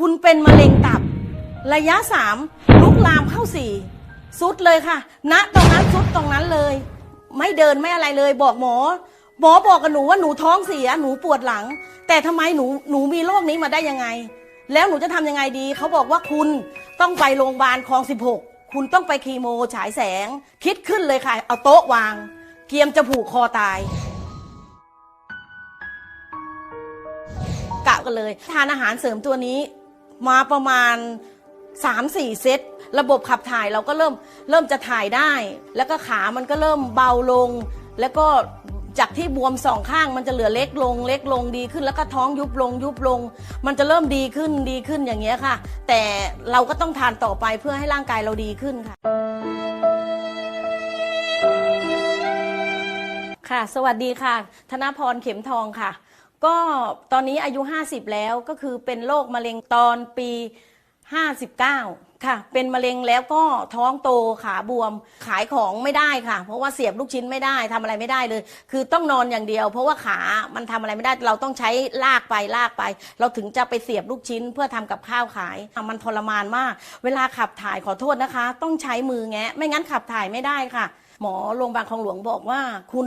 คุณเป็นมะเร็งตับ ระยะสามลุกลามเข้าสี่สุดเลยค่ะ ณตรงนั้นสุดตรงนั้นเลย ไม่เดินไม่อะไรเลยบอกหมอ หมอบอกกับหนูว่าหนูท้องเสียหนูปวดหลัง แต่ทำไมหนูหนูมีโรคนี้มาได้ยังไง แล้วหนูจะทำยังไงดี เขาบอกว่าคุณต้องไปโรงพยาบาลคลอง16คุณต้องไปคีโมฉายแสง คิดขึ้นเลยค่ะ เอาโต๊ะวาง เกียมจะผูกคอตายกะกันเลย ทานอาหารเสริมตัวนี้ มาประมาณ 3-4 เซต ระบบขับถ่ายเราก็เริ่มเริ่มจะถ่ายได้ แล้วก็ขามันก็เริ่มเบาลง แล้วก็จากที่บวมสองข้างมันจะเหลือเล็กลง เล็กลงดีขึ้นแล้วก็ท้องยุบลงยุบลง มันจะเริ่มดีขึ้นดีขึ้นอย่างเงี้ยค่ะ แต่เราก็ต้องทานต่อไปเพื่อให้ร่างกายเราดีขึ้นค่ะ ค่ะ สวัสดีค่ะ ธนพรเข็มทองค่ะ ก็ตอนนี้อายุ 50 แล้วก็คือเป็นโรคมะเร็งตอนปี 59 ค่ะ เป็นมะเร็งแล้วก็ท้องโตขาบวมขายของไม่ได้ค่ะ เพราะว่าเสียบลูกชิ้นไม่ได้ทำอะไรไม่ได้เลย คือต้องนอนอย่างเดียว เพราะว่าขามันทำอะไรไม่ได้ เราต้องใช้ลากไปลากไป เราถึงจะไปเสียบลูกชิ้นเพื่อทำกับข้าวขายอะมันทรมานมาก เวลาขับถ่ายขอโทษนะคะ ต้องใช้มือแงะ ไม่งั้นขับถ่ายไม่ได้ค่ะ หมอโรงพยาบาลคลองหลวงบอกว่าคุณ